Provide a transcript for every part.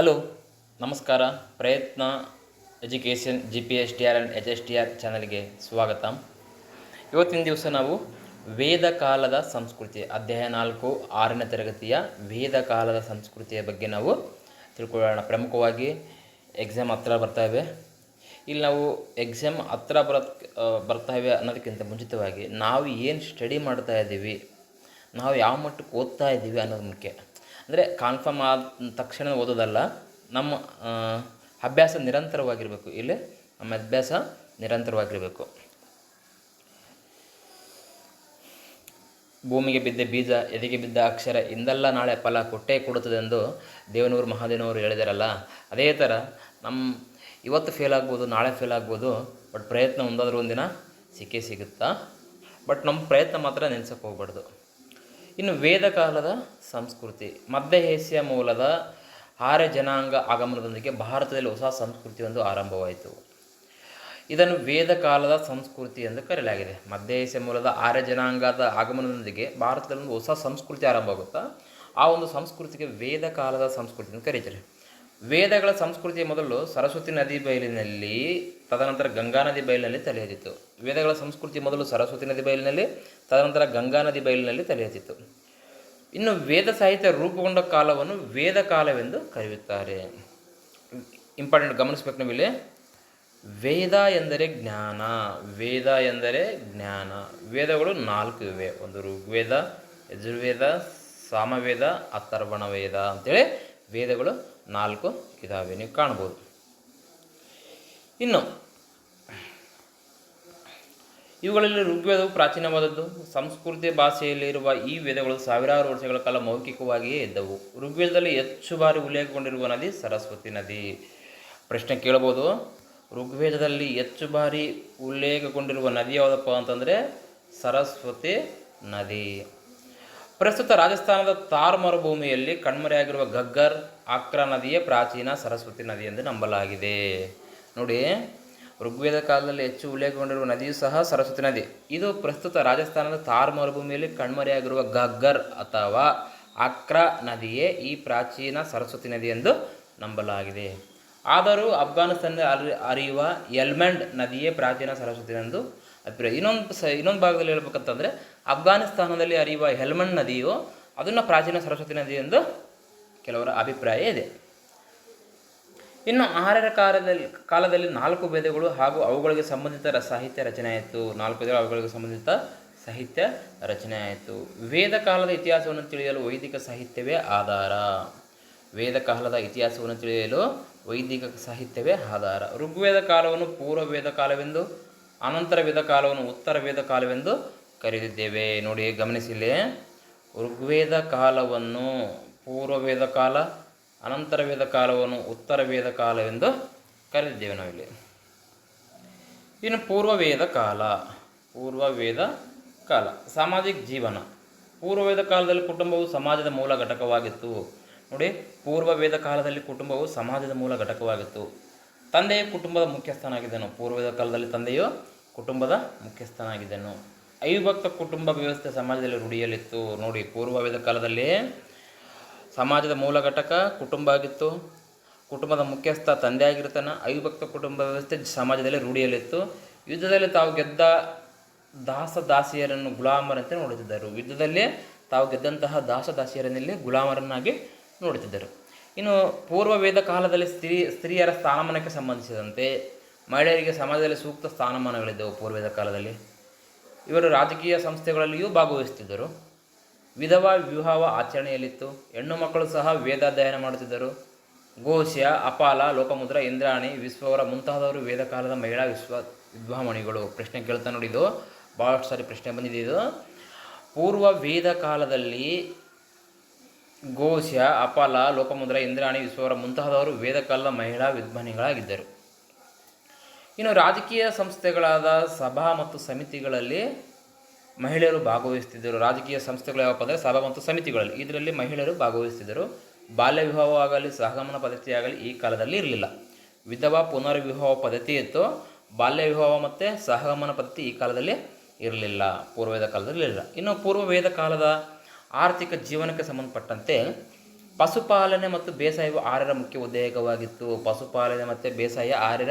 Hello, ನಮಸ್ಕಾರ. Prayatna education G P S T R and H S T R ಚಾನಲ್ಗೆ ಸ್ವಾಗತ. ಇವತ್ತಿನ ದಿವಸ ನಾವು ವೇದ ಕಾಲದ ಸಂಸ್ಕೃತಿ, ಅಧ್ಯಾಯ ನಾಲ್ಕು, ಆರನೇ ತರಗತಿಯ ವೇದ ಕಾಲದ ಸಂಸ್ಕೃತಿಯ ಬಗ್ಗೆ ನಾವು ತಿಳ್ಕೊಳ್ಳೋಣ. ಪ್ರಮುಖವಾಗಿ ಎಕ್ಸಾಮ್ ಹತ್ರ ಬರ್ತಾ ಇವೆ. ಇಲ್ಲಿ ನಾವು ಎಕ್ಸಾಮ್ ಹತ್ರ ಬರ ಬರ್ತಾ ಇವೆ ಅನ್ನೋದಕ್ಕಿಂತ ಮುಂಚಿತವಾಗಿ ನಾವು ಏನು ಸ್ಟಡಿ ಮಾಡ್ತಾ ಇದ್ದೀವಿ, ನಾವು ಯಾವ ಮಟ್ಟಕ್ಕೆ ಓದ್ತಾ ಇದ್ದೀವಿ ಅನ್ನೋದು ಮುಖ್ಯ. ಅಂದರೆ ಕಾನ್ಫರ್ಮ್ ಆದ ತಕ್ಷಣ ಓದೋದಲ್ಲ, ನಮ್ಮ ಅಭ್ಯಾಸ ನಿರಂತರವಾಗಿರಬೇಕು. ಇಲ್ಲಿ ನಮ್ಮ ಅಭ್ಯಾಸ ನಿರಂತರವಾಗಿರಬೇಕು. ಭೂಮಿಗೆ ಬಿದ್ದ ಬೀಜ, ಎದೆಗೆ ಬಿದ್ದ ಅಕ್ಷರ, ಇಂದಲ್ಲ ನಾಳೆ ಫಲ ಕೊಟ್ಟೇ ಕೊಡುತ್ತದೆ ಎಂದು ದೇವನೂರು ಮಹಾದೇವನವರು ಹೇಳಿದಾರಲ್ಲ, ಅದೇ ಥರ ನಮ್ಮ ಇವತ್ತು ಫೇಲ್ ಆಗ್ಬೋದು, ನಾಳೆ ಫೇಲ್ ಆಗ್ಬೋದು ಬಟ್ ಪ್ರಯತ್ನ ಒಂದಾದರೂ ಒಂದಿನ ಸಿಕ್ಕೇ ಸಿಗುತ್ತಾ? ಬಟ್ ನಮ್ಮ ಪ್ರಯತ್ನ ಮಾತ್ರ ನೆನೆಸಕ್ಕೆ ಹೋಗ್ಬಾರ್ದು. ಇನ್ನು ವೇದ ಕಾಲದ ಸಂಸ್ಕೃತಿ ಮಧ್ಯ ಏಷ್ಯಾ ಮೂಲದ ಆರ್ಯ ಜನಾಂಗ ಆಗಮನದೊಂದಿಗೆ ಭಾರತದಲ್ಲಿ ಹೊಸ ಸಂಸ್ಕೃತಿ ಒಂದು ಆರಂಭವಾಯಿತು. ಇದನ್ನು ವೇದ ಕಾಲದ ಸಂಸ್ಕೃತಿ ಎಂದು ಕರೆಯಲಾಗಿದೆ. ಮಧ್ಯ ಏಷ್ಯಾ ಮೂಲದ ಆರ್ಯ ಜನಾಂಗದ ಆಗಮನದೊಂದಿಗೆ ಭಾರತದಲ್ಲಿ ಒಂದು ಹೊಸ ಸಂಸ್ಕೃತಿ ಆರಂಭ ಆಗುತ್ತಾ ಆ ಒಂದು ಸಂಸ್ಕೃತಿಗೆ ವೇದ ಕಾಲದ ಸಂಸ್ಕೃತಿ ಅಂತ ಕರೀತಾರೆ. ವೇದಗಳ ಸಂಸ್ಕೃತಿ ಮೊದಲು ಸರಸ್ವತಿ ನದಿ ಬಯಲಿನಲ್ಲಿ, ತದನಂತರ ಗಂಗಾ ನದಿ ಬಯಲಿನಲ್ಲಿ ತಲೆ ಎತ್ತಿತ್ತು ವೇದಗಳ ಸಂಸ್ಕೃತಿ ಮೊದಲು ಸರಸ್ವತಿ ನದಿ ಬಯಲಿನಲ್ಲಿ, ತದನಂತರ ಗಂಗಾ ನದಿ ಬಯಲಿನಲ್ಲಿ ತಲೆ ಎತ್ತಿತ್ತು ಇನ್ನು ವೇದ ಸಾಹಿತ್ಯ ರೂಪುಗೊಂಡ ಕಾಲವನ್ನು ವೇದ ಕಾಲವೆಂದು ಕರೆಯುತ್ತಾರೆ. ಇಂಪಾರ್ಟೆಂಟ್ ಗಮನಿಸ್ಬೇಕು ನಮಗೆ ವೇದ ಎಂದರೆ ಜ್ಞಾನ, ವೇದ ಎಂದರೆ ಜ್ಞಾನ. ವೇದಗಳು ನಾಲ್ಕು ಇವೆ. ಒಂದು ಋಗ್ವೇದ, ಯಜುರ್ವೇದ, ಸಾಮವೇದ ಅಥರ್ವಣ ವೇದ ಅಂತೇಳಿ ವೇದಗಳು ನಾಲ್ಕು ಇದಾವೆ, ನೀವು ಕಾಣ್ಬೋದು. ಇನ್ನು, ಇವುಗಳಲ್ಲಿ ಋಗ್ವೇದವು ಪ್ರಾಚೀನವಾದದ್ದು. ಸಂಸ್ಕೃತಿ ಭಾಷೆಯಲ್ಲಿರುವ ಈ ವೇದಗಳು ಸಾವಿರಾರು ವರ್ಷಗಳ ಕಾಲ ಮೌಖಿಕವಾಗಿಯೇ ಇದ್ದವು. ಋಗ್ವೇದದಲ್ಲಿ ಹೆಚ್ಚು ಬಾರಿ ಉಲ್ಲೇಖಗೊಂಡಿರುವ ನದಿ ಸರಸ್ವತಿ ನದಿ. ಪ್ರಶ್ನೆ ಕೇಳ್ಬೋದು ಋಗ್ವೇದದಲ್ಲಿ ಹೆಚ್ಚು ಬಾರಿ ಉಲ್ಲೇಖಗೊಂಡಿರುವ ನದಿ ಯಾವುದಪ್ಪ ಅಂತಂದರೆ ಸರಸ್ವತಿ ನದಿ. ಪ್ರಸ್ತುತ ರಾಜಸ್ಥಾನದ ತಾರ್ ಮರುಭೂಮಿಯಲ್ಲಿ ಕಣ್ಮರೆಯಾಗಿರುವ ಗಗ್ಗರ್ ಆಕ್ರಾ ನದಿಯೇ ಪ್ರಾಚೀನ ಸರಸ್ವತಿ ನದಿ ಎಂದು ನಂಬಲಾಗಿದೆ. ನೋಡಿ ಋಗ್ವೇದ ಕಾಲದಲ್ಲಿ ಹೆಚ್ಚು ಉಲ್ಲೇಖಗೊಂಡಿರುವ ನದಿಯೂ ಸಹ ಸರಸ್ವತಿ ನದಿ. ಇದು ಪ್ರಸ್ತುತ ರಾಜಸ್ಥಾನದ ತಾರ್ ಮರುಭೂಮಿಯಲ್ಲಿ ಕಣ್ಮರೆಯಾಗಿರುವ ಗಗ್ಗರ್ ಅಥವಾ ಆಕ್ರಾ ನದಿಯೇ ಈ ಪ್ರಾಚೀನ ಸರಸ್ವತಿ ನದಿ ಎಂದು ನಂಬಲಾಗಿದೆ. ಆದರೂ ಅಫ್ಘಾನಿಸ್ತಾನದ ಅರಿ, ಅರಿಯುವ ಎಲ್ಮಂಡ್ ನದಿಯೇ ಪ್ರಾಚೀನ ಸರಸ್ವತಿ ಎಂದು ಅಭಿಪ್ರಾಯ. ಇನ್ನೊಂದು ಸ, ಇನ್ನೊಂದು ಭಾಗದಲ್ಲಿ ಹೇಳ್ಬೇಕಂತಂದರೆ ಅಫ್ಘಾನಿಸ್ತಾನದಲ್ಲಿ ಹರಿಯುವ ಹೆಲ್ಮಂಡ್ ನದಿಯು ಅದನ್ನು ಪ್ರಾಚೀನ ಸರಸ್ವತಿ ನದಿ ಎಂದು ಕೆಲವರ ಅಭಿಪ್ರಾಯ ಇದೆ. ಇನ್ನು ಆರ್ಯರ ಕಾಲದಲ್ಲಿ ಕಾಲದಲ್ಲಿ ನಾಲ್ಕು ಭೇದಗಳು ಹಾಗೂ ಅವುಗಳಿಗೆ ಸಂಬಂಧಿತ ಸಾಹಿತ್ಯ ರಚನೆ ಆಯಿತು. ನಾಲ್ಕು ಭೇದಗಳು ಅವುಗಳಿಗೆ ಸಂಬಂಧಿತ ಸಾಹಿತ್ಯ ರಚನೆ ಆಯಿತು. ವೇದ ಕಾಲದ ಇತಿಹಾಸವನ್ನು ತಿಳಿಯಲು ವೈದಿಕ ಸಾಹಿತ್ಯವೇ ಆಧಾರ. ವೇದ ಕಾಲದ ಇತಿಹಾಸವನ್ನು ತಿಳಿಯಲು ವೈದಿಕ ಸಾಹಿತ್ಯವೇ ಆಧಾರ. ಋಗ್ವೇದ ಕಾಲವನ್ನು ಪೂರ್ವ ವೇದ ಕಾಲವೆಂದು ಅನಂತರ ವೇದ ಕಾಲವನ್ನು ಉತ್ತರ ವೇದ ಕಾಲವೆಂದು ಕರೆದಿದ್ದೇವೆ. ನೋಡಿ ಗಮನಿಸಿಲ್ಲೇ ಋಗ್ವೇದ ಕಾಲವನ್ನು ಪೂರ್ವ ವೇದ ಕಾಲ, ಅನಂತರ ವೇದ ಕಾಲವನ್ನು ಉತ್ತರ ವೇದ ಕಾಲವೆಂದು ಕರೆದಿದ್ದೇವೆ ನಾವಿಲ್ಲಿ. ಇನ್ನು ಪೂರ್ವ ವೇದ ಕಾಲ, ಪೂರ್ವ ವೇದ ಕಾಲ, ಸಾಮಾಜಿಕ ಜೀವನ. ಪೂರ್ವ ವೇದ ಕಾಲದಲ್ಲಿ ಕುಟುಂಬವು ಸಮಾಜದ ಮೂಲ ಘಟಕವಾಗಿತ್ತು. ನೋಡಿ, ಪೂರ್ವ ವೇದ ಕಾಲದಲ್ಲಿ ಕುಟುಂಬವು ಸಮಾಜದ ಮೂಲ ಘಟಕವಾಗಿತ್ತು. ತಂದೆಯು ಕುಟುಂಬದ ಮುಖ್ಯಸ್ಥನಾಗಿದ್ದನು. ಪೂರ್ವದ ಕಾಲದಲ್ಲಿ ತಂದೆಯು ಕುಟುಂಬದ ಮುಖ್ಯಸ್ಥನಾಗಿದ್ದನು. ಅವಿಭಕ್ತ ಕುಟುಂಬ ವ್ಯವಸ್ಥೆ ಸಮಾಜದಲ್ಲಿ ರೂಢಿಯಲ್ಲಿತ್ತು. ನೋಡಿ, ಪೂರ್ವವೇದ ಕಾಲದಲ್ಲಿ ಸಮಾಜದ ಮೂಲ ಘಟಕ ಕುಟುಂಬ ಆಗಿತ್ತು. ಕುಟುಂಬದ ಮುಖ್ಯಸ್ಥ ತಂದೆ ಆಗಿರ್ತಾನೆ ಅವಿಭಕ್ತ ಕುಟುಂಬ ವ್ಯವಸ್ಥೆ ಸಮಾಜದಲ್ಲಿ ರೂಢಿಯಲ್ಲಿತ್ತು. ಯುದ್ಧದಲ್ಲಿ ತಾವು ಗೆದ್ದ ದಾಸ ದಾಸಿಯರನ್ನು ಗುಲಾಮರಂತೆ ನೋಡುತ್ತಿದ್ದರು. ಯುದ್ಧದಲ್ಲಿ ತಾವು ಗೆದ್ದಂತಹ ದಾಸ ದಾಸಿಯರನ್ನಲ್ಲಿ ಗುಲಾಮರನ್ನಾಗಿ ನೋಡುತ್ತಿದ್ದರು. ಇನ್ನು ಪೂರ್ವ ವೇದ ಕಾಲದಲ್ಲಿ ಸ್ತ್ರೀ, ಸ್ತ್ರೀಯರ ಸ್ಥಾನಮಾನಕ್ಕೆ ಸಂಬಂಧಿಸಿದಂತೆ ಮಹಿಳೆಯರಿಗೆ ಸಮಾಜದಲ್ಲಿ ಸೂಕ್ತ ಸ್ಥಾನಮಾನಗಳಿದ್ದವು ಪೂರ್ವೇದ ಕಾಲದಲ್ಲಿ. ಇವರು ರಾಜಕೀಯ ಸಂಸ್ಥೆಗಳಲ್ಲಿಯೂ ಭಾಗವಹಿಸುತ್ತಿದ್ದರು. ವಿಧವಾ ವಿವಾಹ ಆಚರಣೆಯಲ್ಲಿತ್ತು. ಹೆಣ್ಣು ಮಕ್ಕಳು ಸಹ ವೇದಾಧ್ಯಯನ ಮಾಡುತ್ತಿದ್ದರು. ಘೋಷ್ಯ, ಅಪಾಲ ಲೋಕಮುದ್ರ ಇಂದ್ರಾಣಿ, ವಿಶ್ವವರ ಮುಂತಾದವರು ವೇದ ಕಾಲದ ಮಹಿಳಾ ವಿಶ್ವ ವಿದ್ವಾಮಣಿಗಳು ಪ್ರಶ್ನೆ ಕೇಳ್ತಾ ನೋಡಿದ್ದು ಭಾಳಷ್ಟು ಸಾರಿ ಪ್ರಶ್ನೆ ಬಂದಿದೆ ಇದು. ಪೂರ್ವ ವೇದ ಕಾಲದಲ್ಲಿ ಘೋಷ್ಯ ಅಪಾಲ ಲೋಕಮುದ್ರ ಇಂದ್ರಾಣಿ ವಿಶ್ವವರ ಮುಂತಾದವರು ವೇದಕಾಲದ ಮಹಿಳಾ ವಿದ್ವಾನಿಗಳಾಗಿದ್ದರು. ಇನ್ನು ರಾಜಕೀಯ ಸಂಸ್ಥೆಗಳಾದ ಸಭಾ ಮತ್ತು ಸಮಿತಿಗಳಲ್ಲಿ ಮಹಿಳೆಯರು ಭಾಗವಹಿಸ್ತಿದ್ದರು. ರಾಜಕೀಯ ಸಂಸ್ಥೆಗಳು ಯಾವಪ್ಪ ಅಂದರೆ ಸಭಾ ಮತ್ತು ಸಮಿತಿಗಳಲ್ಲಿ. ಇದರಲ್ಲಿ ಮಹಿಳೆಯರು ಭಾಗವಹಿಸ್ತಿದ್ದರು. ಬಾಲ್ಯ ವಿವಾಹವಾಗಲಿ, ಸಹಗಮನ ಪದ್ಧತಿಯಾಗಲಿ ಈ ಕಾಲದಲ್ಲಿ ಇರಲಿಲ್ಲ. ವಿಧವಾ ಪುನರ್ವಿವಾಹ ಪದ್ಧತಿ ಇತ್ತು. ಬಾಲ್ಯ ವಿವಾಹ ಮತ್ತು ಸಹಗಮನ ಪದ್ಧತಿ ಈ ಕಾಲದಲ್ಲಿ ಇರಲಿಲ್ಲ. ಪೂರ್ವವೇದ ಕಾಲದಲ್ಲಿ ಇರಲಿಲ್ಲ. ಇನ್ನು ಪೂರ್ವ ವೇದ ಕಾಲದ ಆರ್ಥಿಕ ಜೀವನಕ್ಕೆ ಸಂಬಂಧಪಟ್ಟಂತೆ ಪಶುಪಾಲನೆ ಮತ್ತು ಬೇಸಾಯವು ಆರ್ಯರ ಮುಖ್ಯ ಉದ್ಯೋಗವಾಗಿತ್ತು. ಪಶುಪಾಲನೆ ಮತ್ತು ಬೇಸಾಯ ಆರ್ಯರ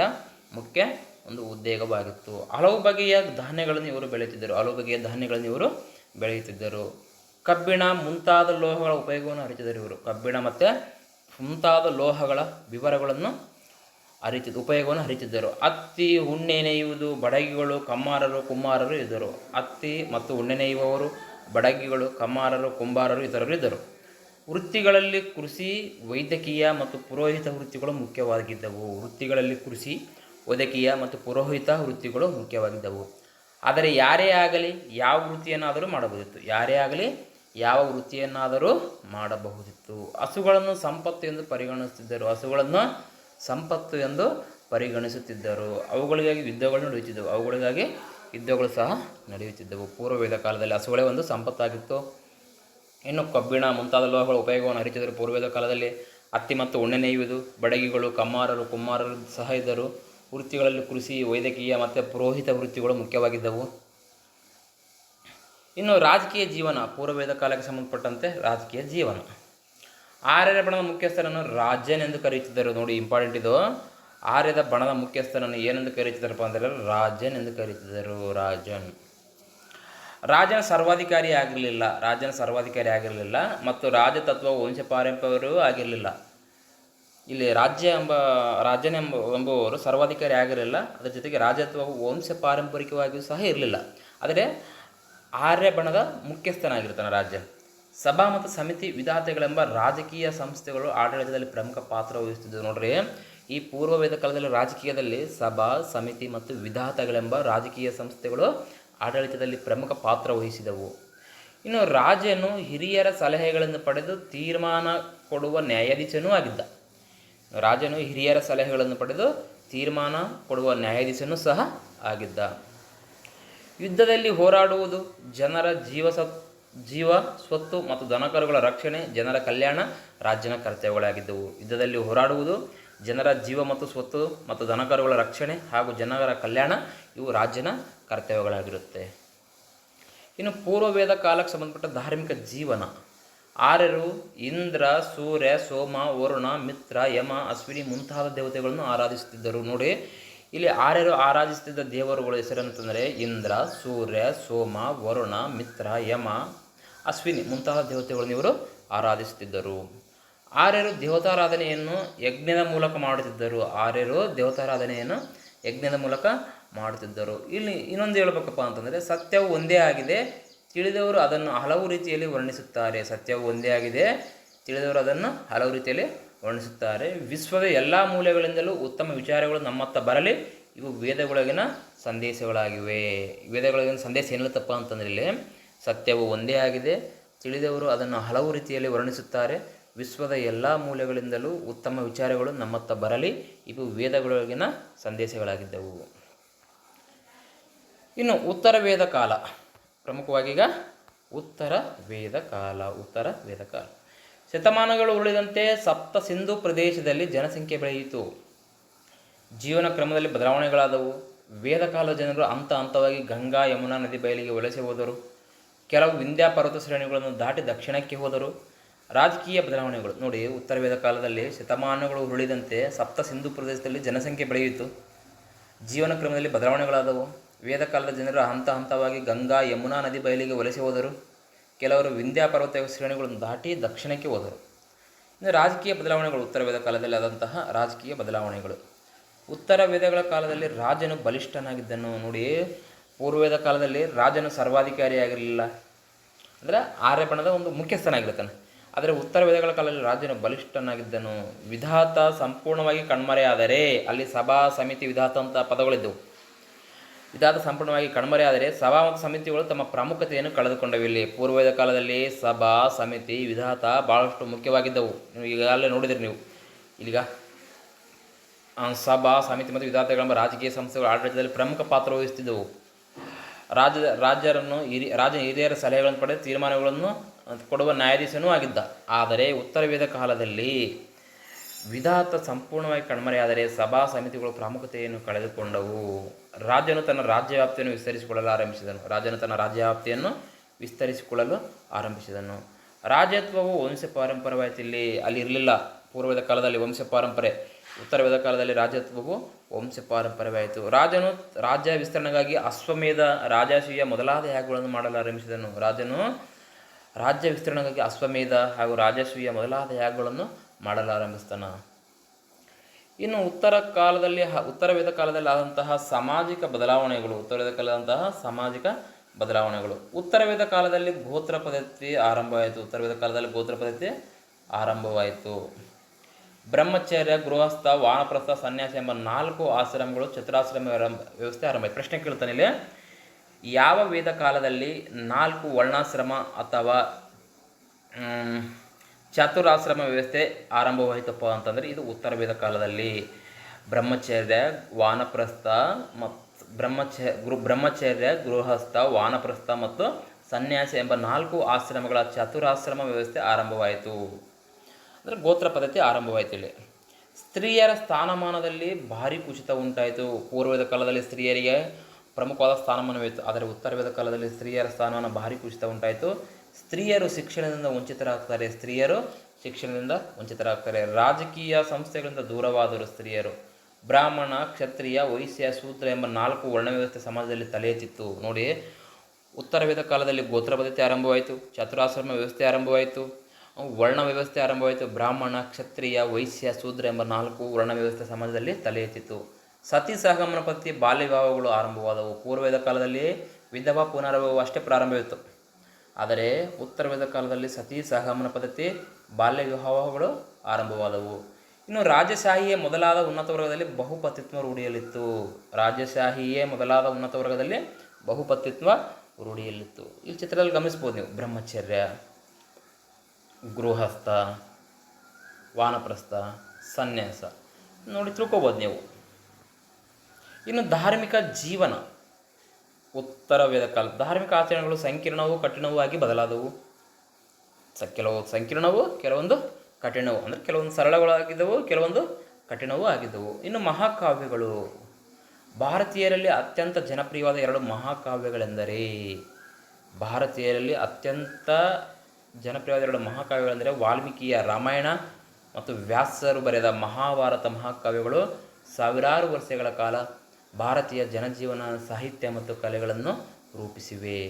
ಮುಖ್ಯ ಒಂದು ಉದ್ಯೋಗವಾಗಿತ್ತು. ಹಲವು ಬಗೆಯ ಧಾನ್ಯಗಳನ್ನು ಇವರು ಬೆಳೆಯುತ್ತಿದ್ದರು. ಹಲವು ಬಗೆಯ ಧಾನ್ಯಗಳನ್ನು ಇವರು ಬೆಳೆಯುತ್ತಿದ್ದರು. ಕಬ್ಬಿಣ ಮುಂತಾದ ಲೋಹಗಳ ಉಪಯೋಗವನ್ನು ಅರಿತಿದ್ದರು ಇವರು. ಕಬ್ಬಿಣ ಮತ್ತು ಮುಂತಾದ ಲೋಹಗಳ ವಿವರಗಳನ್ನು ಅರಿತಿದ್ದು ಉಪಯೋಗವನ್ನು ಅರಿತಿದ್ದರು. ಹತ್ತಿ, ಉಣ್ಣೆ ನೇಯುವುದು, ಬಡಗಿಗಳು, ಕಮ್ಮಾರರು, ಕುಮ್ಮಾರರು ಇದ್ದರು. ಹತ್ತಿ ಮತ್ತು ಉಣ್ಣೆ ನೇಯುವವರು ಬಡಗಿಗಳು, ಕಮ್ಮಾರರು, ಕುಂಬಾರರು ಇತರರು ಇದ್ದರು. ವೃತ್ತಿಗಳಲ್ಲಿ ಕೃಷಿ, ವೈದ್ಯಕೀಯ ಮತ್ತು ಪುರೋಹಿತ ವೃತ್ತಿಗಳು ಮುಖ್ಯವಾಗಿದ್ದವು. ವೃತ್ತಿಗಳಲ್ಲಿ ಕೃಷಿ, ವೈದ್ಯಕೀಯ ಮತ್ತು ಪುರೋಹಿತ ವೃತ್ತಿಗಳು ಮುಖ್ಯವಾಗಿದ್ದವು. ಆದರೆ ಯಾರೇ ಆಗಲಿ ಯಾವ ವೃತ್ತಿಯನ್ನಾದರೂ ಮಾಡಬಹುದಿತ್ತು. ಯಾರೇ ಆಗಲಿ ಯಾವ ವೃತ್ತಿಯನ್ನಾದರೂ ಮಾಡಬಹುದಿತ್ತು. ಹಸುಗಳನ್ನು ಸಂಪತ್ತು ಎಂದು ಪರಿಗಣಿಸುತ್ತಿದ್ದರು. ಹಸುಗಳನ್ನು ಸಂಪತ್ತು ಎಂದು ಪರಿಗಣಿಸುತ್ತಿದ್ದರು. ಅವುಗಳಿಗಾಗಿ ಯುದ್ಧಗಳು ನಡೆಯುತ್ತಿದ್ದವು. ಅವುಗಳಿಗಾಗಿ ಯುದ್ಧಗಳು ಸಹ ನಡೆಯುತ್ತಿದ್ದವು. ಪೂರ್ವವೇದ ಕಾಲದಲ್ಲಿ ಹಸುಗಳೇ ಒಂದು ಸಂಪತ್ತಾಗಿತ್ತು. ಇನ್ನು ಕಬ್ಬಿಣ ಮುಂತಾದ ಲೋಹಗಳ ಉಪಯೋಗವನ್ನು ಅರಿತಿದ್ದರು ಪೂರ್ವೇದ ಕಾಲದಲ್ಲಿ ಹತ್ತಿ ಮತ್ತು ಉಣ್ಣೆ ನೇಯುವುದು, ಬಡಗಿಗಳು, ಕಮ್ಮಾರರು, ಕುಮ್ಮಾರರು ಸಹ ಇದ್ದರು. ವೃತ್ತಿಗಳಲ್ಲಿ ಕೃಷಿ, ವೈದ್ಯಕೀಯ ಮತ್ತು ಪುರೋಹಿತ ವೃತ್ತಿಗಳು ಮುಖ್ಯವಾಗಿದ್ದವು. ಇನ್ನು ರಾಜಕೀಯ ಜೀವನ, ಪೂರ್ವವೇದ ಕಾಲಕ್ಕೆ ಸಂಬಂಧಪಟ್ಟಂತೆ ರಾಜಕೀಯ ಜೀವನ. ಆರ್ಯರ ಬಣದ ಮುಖ್ಯಸ್ಥರನ್ನು ರಾಜನ್ ಕರೆಯುತ್ತಿದ್ದರು. ನೋಡಿ ಇಂಪಾರ್ಟೆಂಟ್ ಇದು. ಆರ್ಯದ ಬಣದ ಮುಖ್ಯಸ್ಥನನ್ನು ಏನೆಂದು ಕರೆಯುತ್ತಿದ್ದಾರಪ್ಪ ಅಂದರೆ ರಾಜನ್ ಎಂದು ಕರೆಯುತ್ತಿದ್ದರು. ರಾಜನ್. ರಾಜನ ಸರ್ವಾಧಿಕಾರಿ ಆಗಿರಲಿಲ್ಲ. ರಾಜನ ಸರ್ವಾಧಿಕಾರಿ ಆಗಿರಲಿಲ್ಲ ಮತ್ತು ರಾಜತತ್ವ ವಂಶ ಪಾರಂಪರ್ಯವೂ ಆಗಿರಲಿಲ್ಲ. ಇಲ್ಲಿ ರಾಜ್ಯ ಎಂಬ ರಾಜನೆಂಬ ಎಂಬುವರು ಸರ್ವಾಧಿಕಾರಿ ಆಗಿರಲಿಲ್ಲ. ಅದರ ಜೊತೆಗೆ ರಾಜತ್ವವು ವಂಶ ಪಾರಂಪರಿಕವಾಗಿಯೂ ಸಹ ಇರಲಿಲ್ಲ. ಆದರೆ ಆರ್ಯ ಬಣದ ಮುಖ್ಯಸ್ಥನಾಗಿರ್ತಾನೆ ರಾಜ್ಯ ಸಭಾ ಮತ್ತು ಸಮಿತಿ ವಿಧಾತೆಗಳೆಂಬ ರಾಜಕೀಯ ಸಂಸ್ಥೆಗಳು ಆಡಳಿತದಲ್ಲಿ ಪ್ರಮುಖ ಪಾತ್ರ ವಹಿಸುತ್ತಿದ್ದವು. ನೋಡ್ರಿ ಈ ಪೂರ್ವ ವೇದ ಕಾಲದಲ್ಲಿ ರಾಜಕೀಯದಲ್ಲಿ ಸಭಾ, ಸಮಿತಿ ಮತ್ತು ವಿಧಾತಗಳೆಂಬ ರಾಜಕೀಯ ಸಂಸ್ಥೆಗಳು ಆಡಳಿತದಲ್ಲಿ ಪ್ರಮುಖ ಪಾತ್ರ ವಹಿಸಿದವು. ಇನ್ನು ರಾಜನು ಹಿರಿಯರ ಸಲಹೆಗಳನ್ನು ಪಡೆದು ತೀರ್ಮಾನ ಕೊಡುವ ನ್ಯಾಯಾಧೀಶನೂ ಆಗಿದ್ದ. ರಾಜನು ಹಿರಿಯರ ಸಲಹೆಗಳನ್ನು ಪಡೆದು ತೀರ್ಮಾನ ಕೊಡುವ ನ್ಯಾಯಾಧೀಶನೂ ಸಹ ಆಗಿದ್ದ. ಯುದ್ಧದಲ್ಲಿ ಹೋರಾಡುವುದು ಜನರ ಜೀವ ಜೀವ ಸ್ವತ್ತು ಮತ್ತು ದನಕರುಗಳ ರಕ್ಷಣೆ, ಜನರ ಕಲ್ಯಾಣ, ರಾಜ್ಯನ ಕರ್ತವ್ಯಗಳಾಗಿದ್ದವು. ಯುದ್ಧದಲ್ಲಿ ಹೋರಾಡುವುದು ಜನರ ಜೀವ ಮತ್ತು ಸ್ವತ್ತು ಮತ್ತು ದನಕರುಗಳ ರಕ್ಷಣೆ ಹಾಗೂ ಜನರ ಕಲ್ಯಾಣ ಇವು ರಾಜ್ಯನ ಕರ್ತವ್ಯಗಳಾಗಿರುತ್ತೆ. ಇನ್ನು ಪೂರ್ವವೇದ ಕಾಲಕ್ಕೆ ಸಂಬಂಧಪಟ್ಟ ಧಾರ್ಮಿಕ ಜೀವನ. ಆರ್ಯರು ಇಂದ್ರ, ಸೂರ್ಯ, ಸೋಮ, ವರುಣ, ಮಿತ್ರ, ಯಮ, ಅಶ್ವಿನಿ ಮುಂತಾದ ದೇವತೆಗಳನ್ನು ಆರಾಧಿಸುತ್ತಿದ್ದರು. ನೋಡಿ, ಇಲ್ಲಿ ಆರ್ಯರು ಆರಾಧಿಸುತ್ತಿದ್ದ ದೇವರುಗಳ ಹೆಸರಂತಂದರೆ ಇಂದ್ರ, ಸೂರ್ಯ, ಸೋಮ, ವರುಣ, ಮಿತ್ರ, ಯಮ, ಅಶ್ವಿನಿ ಮುಂತಾದ ದೇವತೆಗಳನ್ನು ಇವರು ಆರಾಧಿಸುತ್ತಿದ್ದರು. ಆರ್ಯರು ದೇವತಾರಾಧನೆಯನ್ನು ಯಜ್ಞದ ಮೂಲಕ ಮಾಡುತ್ತಿದ್ದರು. ಆರ್ಯರು ದೇವತಾರಾಧನೆಯನ್ನು ಯಜ್ಞದ ಮೂಲಕ ಮಾಡುತ್ತಿದ್ದರು. ಇಲ್ಲಿ ಇನ್ನೊಂದು ಹೇಳ್ಬೇಕಪ್ಪ ಅಂತಂದರೆ, ಸತ್ಯವು ಒಂದೇ ಆಗಿದೆ, ತಿಳಿದವರು ಅದನ್ನು ಹಲವು ರೀತಿಯಲ್ಲಿ ವರ್ಣಿಸುತ್ತಾರೆ. ಸತ್ಯವು ಒಂದೇ ಆಗಿದೆ, ತಿಳಿದವರು ಅದನ್ನು ಹಲವು ರೀತಿಯಲ್ಲಿ ವರ್ಣಿಸುತ್ತಾರೆ. ವಿಶ್ವದ ಎಲ್ಲ ಮೂಲೆಗಳಿಂದಲೂ ಉತ್ತಮ ವಿಚಾರಗಳು ನಮ್ಮತ್ತ ಬರಲಿ, ಇವು ವೇದಗಳೊಳಗಿನ ಸಂದೇಶಗಳಾಗಿವೆ. ವೇದಗಳೊಳಗಿನ ಸಂದೇಶ ಏನಿಲ್ಲತ್ತಪ್ಪ ಅಂತಂದ್ರೆ ಇಲ್ಲಿ, ಸತ್ಯವು ಒಂದೇ ಆಗಿದೆ, ತಿಳಿದವರು ಅದನ್ನು ಹಲವು ರೀತಿಯಲ್ಲಿ ವರ್ಣಿಸುತ್ತಾರೆ. ವಿಶ್ವದ ಎಲ್ಲ ಮೂಲೆಗಳಿಂದಲೂ ಉತ್ತಮ ವಿಚಾರಗಳು ನಮ್ಮತ್ತ ಬರಲಿ. ಇವು ವೇದಗಳೊಳಗಿನ ಸಂದೇಶಗಳಾಗಿದ್ದವು. ಇನ್ನು ಉತ್ತರ ವೇದ ಕಾಲ. ಪ್ರಮುಖವಾಗಿಗ ಉತ್ತರ ವೇದ ಕಾಲ, ಉತ್ತರ ವೇದ ಕಾಲ. ಶತಮಾನಗಳು ಉಳಿದಂತೆ ಸಪ್ತ ಸಿಂಧು ಪ್ರದೇಶದಲ್ಲಿ ಜನಸಂಖ್ಯೆ ಬೆಳೆಯಿತು. ಜೀವನ ಕ್ರಮದಲ್ಲಿ ಬದಲಾವಣೆಗಳಾದವು. ವೇದಕಾಲ ಜನರು ಹಂತ ಹಂತವಾಗಿ ಗಂಗಾ, ಯಮುನಾ ನದಿ ಬಯಲಿಗೆ ವಲಸೆ ಹೋದರು. ಕೆಲವು ವಿಂಧ್ಯ ಪರ್ವತ ಶ್ರೇಣಿಗಳನ್ನು ದಾಟಿ ದಕ್ಷಿಣಕ್ಕೆ ಹೋದರು. ರಾಜಕೀಯ ಬದಲಾವಣೆಗಳು. ನೋಡಿ, ಉತ್ತರ ವೇದ ಕಾಲದಲ್ಲಿ ಶತಮಾನಗಳು ಉರುಳಿದಂತೆ ಸಪ್ತ ಸಿಂಧು ಪ್ರದೇಶದಲ್ಲಿ ಜನಸಂಖ್ಯೆ ಬೆಳೆಯಿತು ಜೀವನ ಕ್ರಮದಲ್ಲಿ ಬದಲಾವಣೆಗಳಾದವು. ವೇದ ಕಾಲದ ಜನರು ಹಂತ ಹಂತವಾಗಿ ಗಂಗಾ, ಯಮುನಾ ನದಿ ಬಯಲಿಗೆ ವಲಸೆ ಹೋದರು. ಕೆಲವರು ವಿಂಧ್ಯ ಪರ್ವತ ಶ್ರೇಣಿಗಳನ್ನು ದಾಟಿ ದಕ್ಷಿಣಕ್ಕೆ ಹೋದರು. ಇನ್ನು ರಾಜಕೀಯ ಬದಲಾವಣೆಗಳು ಉತ್ತರ ವೇದ ಕಾಲದಲ್ಲಿ ಆದಂತಹ ರಾಜಕೀಯ ಬದಲಾವಣೆಗಳು. ಉತ್ತರ ವೇದಗಳ ಕಾಲದಲ್ಲಿ ರಾಜನು ಬಲಿಷ್ಠನಾಗಿದ್ದನ್ನು ನೋಡಿ ಪೂರ್ವೇದ ಕಾಲದಲ್ಲಿ ರಾಜನು ಸರ್ವಾಧಿಕಾರಿಯಾಗಿರಲಿಲ್ಲ. ಅಂದರೆ ಆರ್ಯಪಣದ ಒಂದು ಮುಖ್ಯಸ್ಥನಾಗಿರ್ತಾನೆ ಆದರೆ ಉತ್ತರ ವೇದಗಳ ಕಾಲದಲ್ಲಿ ರಾಜನು ಬಲಿಷ್ಠನಾಗಿದ್ದನು. ವಿಧಾತ ಸಂಪೂರ್ಣವಾಗಿ ಕಣ್ಮರೆಯಾದರೆ ಅಲ್ಲಿ ಸಭಾ ಸಮಿತಿ ವಿಧಾತ ಅಂತ ಪದಗಳಿದ್ದವು. ವಿಧಾತ ಸಂಪೂರ್ಣವಾಗಿ ಕಣ್ಮರೆಯಾದರೆ ಸಭಾ ಮತ್ತು ಸಮಿತಿಗಳು ತಮ್ಮ ಪ್ರಾಮುಖ್ಯತೆಯನ್ನು ಕಳೆದುಕೊಂಡವು. ಇಲ್ಲಿ ಪೂರ್ವದ ಕಾಲದಲ್ಲಿ ಸಭಾ ಸಮಿತಿ ವಿಧಾತ ಭಾಳಷ್ಟು ಮುಖ್ಯವಾಗಿದ್ದವು. ಈಗಾಗಲೇ ನೋಡಿದಿರಿ ನೀವು. ಇಲ್ಲಿಗ ಸಭಾ ಸಮಿತಿ ಮತ್ತು ವಿಧಾತಗಳೆಂಬ ರಾಜಕೀಯ ಸಂಸ್ಥೆಗಳು ಆಡಳಿತದಲ್ಲಿ ಪ್ರಮುಖ ಪಾತ್ರ ವಹಿಸುತ್ತಿದ್ದವು ರಾಜ್ಯದ ರಾಜ್ಯರನ್ನು ಹಿರಿ ರಾಜ ಹಿರಿಯರ ಸಲಹೆಗಳನ್ನು ಪಡೆದು ತೀರ್ಮಾನಗಳನ್ನು ಕೊಡುವ ನ್ಯಾಯಾಧೀಶನೂ ಆಗಿದ್ದ. ಆದರೆ ಉತ್ತರ ವೇದ ಕಾಲದಲ್ಲಿ ವಿಧಾತ ಸಂಪೂರ್ಣವಾಗಿ ಕಣ್ಮರೆಯಾದರೆ ಸಭಾ ಸಮಿತಿಗಳು ಪ್ರಾಮುಖ್ಯತೆಯನ್ನು ಕಳೆದುಕೊಂಡವು. ರಾಜನು ತನ್ನ ರಾಜ್ಯ ವ್ಯಾಪ್ತಿಯನ್ನು ವಿಸ್ತರಿಸಿಕೊಳ್ಳಲು ಆರಂಭಿಸಿದನು. ರಾಜನು ತನ್ನ ರಾಜ್ಯ ವ್ಯಾಪ್ತಿಯನ್ನು ವಿಸ್ತರಿಸಿಕೊಳ್ಳಲು ಆರಂಭಿಸಿದನು. ರಾಜ್ಯತ್ವವು ವಂಶ ಪಾರಂಪರವಾಯಿತು ಇಲ್ಲಿ, ಅಲ್ಲಿ ಇರಲಿಲ್ಲ. ಪೂರ್ವದ ಕಾಲದಲ್ಲಿ ವಂಶ ಪಾರಂಪರೆ ಉತ್ತರವೇದ ಕಾಲದಲ್ಲಿ ರಾಜತ್ವವು ವಂಶ ಪಾರಂಪರವಾಯಿತು ರಾಜನು ರಾಜ್ಯ ವಿಸ್ತರಣೆಗಾಗಿ ಅಶ್ವಮೇಧ ರಾಜಾಶೀಯ ಮೊದಲಾದ ಯಾಗಗಳನ್ನು ಮಾಡಲು ಆರಂಭಿಸಿದನು. ರಾಜನು ರಾಜ್ಯ ವಿಸ್ತರಣೆಗಾಗಿ ಅಶ್ವಮೇಧ ಹಾಗೂ ರಾಜಸ್ವೀಯ ಮೊದಲಾದ ಯಾಗಗಳನ್ನು ಮಾಡಲು ಆರಂಭಿಸ್ತಾನ ಇನ್ನು ಉತ್ತರ ಕಾಲದಲ್ಲಿ ಉತ್ತರ ವೇದ ಕಾಲದಲ್ಲಿ ಆದಂತಹ ಸಾಮಾಜಿಕ ಬದಲಾವಣೆಗಳು, ಉತ್ತರ ವೇದ ಕಾಲದಂತಹ ಸಾಮಾಜಿಕ ಬದಲಾವಣೆಗಳು. ಉತ್ತರ ವೇದ ಕಾಲದಲ್ಲಿ ಗೋತ್ರ ಪದ್ಧತಿ ಆರಂಭವಾಯಿತು. ಉತ್ತರ ವೇದ ಕಾಲದಲ್ಲಿ ಗೋತ್ರ ಪದ್ಧತಿ ಆರಂಭವಾಯಿತು. ಬ್ರಹ್ಮಚರ್ಯ, ಗೃಹಸ್ಥ, ವಾನಪ್ರಸ್ಥ, ಸನ್ಯಾಸ ಎಂಬ ನಾಲ್ಕು ಆಶ್ರಮಗಳು, ಚತುರಾಶ್ರಮ ವ್ಯವಸ್ಥೆ ಆರಂಭ ಪ್ರಶ್ನೆ ಕೇಳ್ತಾನೆ ಇಲ್ಲಿ. ಯಾವ ವೇದ ಕಾಲದಲ್ಲಿ ನಾಲ್ಕು ವರ್ಣಾಶ್ರಮ ಅಥವಾ ಚತುರಾಶ್ರಮ ವ್ಯವಸ್ಥೆ ಆರಂಭವಾಯಿತಪ್ಪ ಅಂತಂದರೆ ಇದು ಉತ್ತರ ವೇದ ಕಾಲದಲ್ಲಿ. ಬ್ರಹ್ಮಚರ್ಯ, ವಾನಪ್ರಸ್ಥ ಮತ್ತು ಬ್ರಹ್ಮಚ ಗೃ ಬ್ರಹ್ಮಚರ್ಯ, ಗೃಹಸ್ಥ, ವಾನಪ್ರಸ್ಥ ಮತ್ತು ಸನ್ಯಾಸ ಎಂಬ ನಾಲ್ಕು ಆಶ್ರಮಗಳ ಚತುರಾಶ್ರಮ ವ್ಯವಸ್ಥೆ ಆರಂಭವಾಯಿತು. ಅಂದರೆ ಗೋತ್ರ ಪದ್ಧತಿ ಆರಂಭವಾಯಿತು ಇಲ್ಲಿ. ಸ್ತ್ರೀಯರ ಸ್ಥಾನಮಾನದಲ್ಲಿ ಭಾರಿ ಕುಸಿತ ಉಂಟಾಯಿತು. ಪೂರ್ವದ ಕಾಲದಲ್ಲಿ ಸ್ತ್ರೀಯರಿಗೆ ಪ್ರಮುಖವಾದ ಸ್ಥಾನಮಾನವಿತ್ತು. ಆದರೆ ಉತ್ತರ ವೇದ ಕಾಲದಲ್ಲಿ ಸ್ತ್ರೀಯರ ಸ್ಥಾನಮಾನ ಭಾರಿ ಕುಸಿತ ಉಂಟಾಯಿತು ಸ್ತ್ರೀಯರು ಶಿಕ್ಷಣದಿಂದ ವಂಚಿತರಾಗ್ತಾರೆ. ಸ್ತ್ರೀಯರು ಶಿಕ್ಷಣದಿಂದ ವಂಚಿತರಾಗ್ತಾರೆ. ರಾಜಕೀಯ ಸಂಸ್ಥೆಗಳಿಂದ ದೂರವಾದರು ಸ್ತ್ರೀಯರು. ಬ್ರಾಹ್ಮಣ, ಕ್ಷತ್ರಿಯ, ವೈಶ್ಯ ಸೂತ್ರ ಎಂಬ ನಾಲ್ಕು ವರ್ಣ ವ್ಯವಸ್ಥೆ ಸಮಾಜದಲ್ಲಿ ತಲೆ ಎತ್ತಿತ್ತು ನೋಡಿ, ಉತ್ತರ ವೇದ ಕಾಲದಲ್ಲಿ ಗೋತ್ರ ಪದ್ಧತಿ ಆರಂಭವಾಯಿತು, ಚತುರಾಶ್ರಮ ವ್ಯವಸ್ಥೆ ಆರಂಭವಾಯಿತು ವರ್ಣ ವ್ಯವಸ್ಥೆ ಆರಂಭವಾಯಿತು. ಬ್ರಾಹ್ಮಣ, ಕ್ಷತ್ರಿಯ, ವೈಶ್ಯ, ಶೂದ್ರ ಎಂಬ ನಾಲ್ಕು ವರ್ಣ ವ್ಯವಸ್ಥೆ ಸಮಾಜದಲ್ಲಿ ತಲೆ ಎತ್ತಿತ್ತು ಸತಿ ಸಹಗಮನ ಪದ್ಧತಿ ಬಾಲ್ಯ ವಿವಾಹಗಳು ಆರಂಭವಾದವು. ಪೂರ್ವವೇದ ಕಾಲದಲ್ಲಿ ವಿಧವಾ ಪುನರ್ವಿವಾಹ ಅಷ್ಟೇ ಪ್ರಾರಂಭವಿತ್ತು. ಆದರೆ ಉತ್ತರ ವೇದ ಕಾಲದಲ್ಲಿ ಸತಿ ಸಹಗಮನ ಪದ್ಧತಿ ಬಾಲ್ಯ ವಿವಾಹಗಳು ಆರಂಭವಾದವು. ಇನ್ನು ರಾಜಶಾಹಿಯೇ ಮೊದಲಾದ ಉನ್ನತ ವರ್ಗದಲ್ಲಿ ಬಹುಪತಿತ್ವ ರೂಢಿಯಲ್ಲಿತ್ತು. ರಾಜಶಾಹಿಯೇ ಮೊದಲಾದ ಉನ್ನತ ವರ್ಗದಲ್ಲಿ ಬಹುಪತಿತ್ವ ರೂಢಿಯಲ್ಲಿತ್ತು. ಇಲ್ಲಿ ಚಿತ್ರದಲ್ಲಿ ಗಮನಿಸ್ಬೋದು ನೀವು. ಬ್ರಹ್ಮಚರ್ಯ, ಗೃಹಸ್ಥ, ವಾನಪ್ರಸ್ಥ, ಸನ್ಯಾಸ. ನೋಡಿ ತಿಳ್ಕೊಬೋದು ನೀವು. ಇನ್ನು ಧಾರ್ಮಿಕ ಜೀವನ. ಉತ್ತರ ವೇದ ಕಾಲ ಧಾರ್ಮಿಕ ಆಚರಣೆಗಳು ಸಂಕೀರ್ಣವು ಕಠಿಣವೂ ಆಗಿ ಬದಲಾದವು. ಸ ಕೆಲವು ಸಂಕೀರ್ಣವು, ಕೆಲವೊಂದು ಕಠಿಣವು. ಅಂದರೆ ಕೆಲವೊಂದು ಸರಳಗಳಾಗಿದ್ದವು, ಕೆಲವೊಂದು ಕಠಿಣವೂ ಆಗಿದ್ದವು. ಇನ್ನು ಮಹಾಕಾವ್ಯಗಳು. ಭಾರತೀಯರಲ್ಲಿ ಅತ್ಯಂತ ಜನಪ್ರಿಯವಾದ ಎರಡು ಮಹಾಕಾವ್ಯಗಳೆಂದರೆ, ಭಾರತೀಯರಲ್ಲಿ ಅತ್ಯಂತ ಜನಪ್ರಿಯವಾದ ಎರಡು ಮಹಾಕಾವ್ಯಗಳೆಂದರೆ ವಾಲ್ಮೀಕಿಯ ರಾಮಾಯಣ ಮತ್ತು ವ್ಯಾಸರು ಬರೆದ ಮಹಾಭಾರತ ಮಹಾಕಾವ್ಯಗಳು ಸಾವಿರಾರು ವರ್ಷಗಳ ಕಾಲ ಭಾರತೀಯ ಜನಜೀವನ ಸಾಹಿತ್ಯ ಮತ್ತು ಕಲೆಗಳನ್ನು ರೂಪಿಸಿವೆ.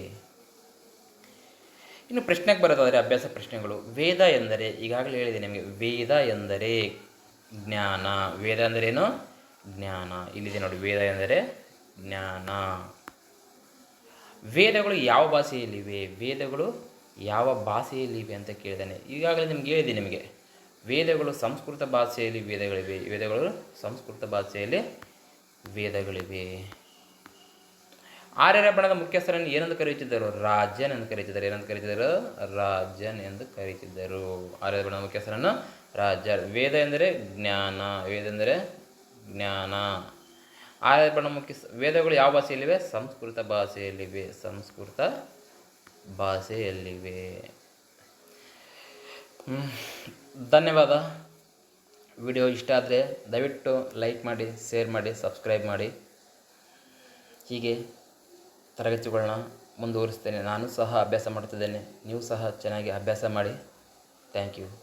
ಇನ್ನು ಪ್ರಶ್ನೆಗೆ ಬರೋದಾದರೆ ಅಭ್ಯಾಸ ಪ್ರಶ್ನೆಗಳು. ವೇದ ಎಂದರೆ, ಈಗಾಗಲೇ ಹೇಳಿದೆ ನಿಮಗೆ, ವೇದ ಎಂದರೆ ಜ್ಞಾನ. ವೇದ ಅಂದರೇನು ಜ್ಞಾನ. ಇಲ್ಲಿದೆ ನೋಡಿ, ವೇದ ಎಂದರೆ ಜ್ಞಾನ. ವೇದಗಳು ಯಾವ ಭಾಷೆಯಲ್ಲಿವೆ? ವೇದಗಳು ಯಾವ ಭಾಷೆಯಲ್ಲಿವೆ ಅಂತ ಕೇಳಿದ್ದಾನೆ ಈಗಾಗಲೇ ನಿಮ್ಗೆ ಹೇಳಿದೆ ನಿಮಗೆ, ವೇದಗಳು ಸಂಸ್ಕೃತ ಭಾಷೆಯಲ್ಲಿ ವೇದಗಳಿವೆ. ವೇದಗಳು ಸಂಸ್ಕೃತ ಭಾಷೆಯಲ್ಲಿ ವೇದಗಳಿವೆ. ಆರ್ಯರ ಬಣದ ಮುಖ್ಯಸ್ಥರನ್ನು ಏನೆಂದು ಕರೆಯುತ್ತಿದ್ದರು? ರಾಜನ್ ಎಂದು ಕರೆಯುತ್ತಿದ್ದರು. ಏನಂತ ಕರೀತಿದ್ದರು ರಾಜನ್ ಎಂದು ಕರೀತಿದ್ದರು ಆರ್ಯರ ಬಣದ ಮುಖ್ಯಸ್ಥರನ್ನು ರಾಜ, ವೇದ ಎಂದರೆ ಜ್ಞಾನ, ವೇದ ಎಂದರೆ ಜ್ಞಾನ. ಆರ್ಯ ಬಣ ಮುಖ್ಯ ವೇದಗಳು ಯಾವ ಭಾಷೆಯಲ್ಲಿವೆ? ಸಂಸ್ಕೃತ ಭಾಷೆಯಲ್ಲಿವೆ. ಸಂಸ್ಕೃತ ಭಾಷೆಯಲ್ಲಿವೆ. ಧನ್ಯವಾದ. ವಿಡಿಯೋ ಇಷ್ಟ ಆದರೆ ದಯವಿಟ್ಟು ಲೈಕ್ ಮಾಡಿ, ಶೇರ್ ಮಾಡಿ, ಸಬ್ಸ್ಕ್ರೈಬ್ ಮಾಡಿ. ಹೀಗೆ ತರಗತಿಗಳನ್ನ ಮುಂದುವರಿಸ್ತೇನೆ. ನಾನು ಸಹ ಅಭ್ಯಾಸ ಮಾಡ್ತಿದ್ದೇನೆ. ನೀವು ಸಹ ಚೆನ್ನಾಗಿ ಅಭ್ಯಾಸ ಮಾಡಿ. Thank you.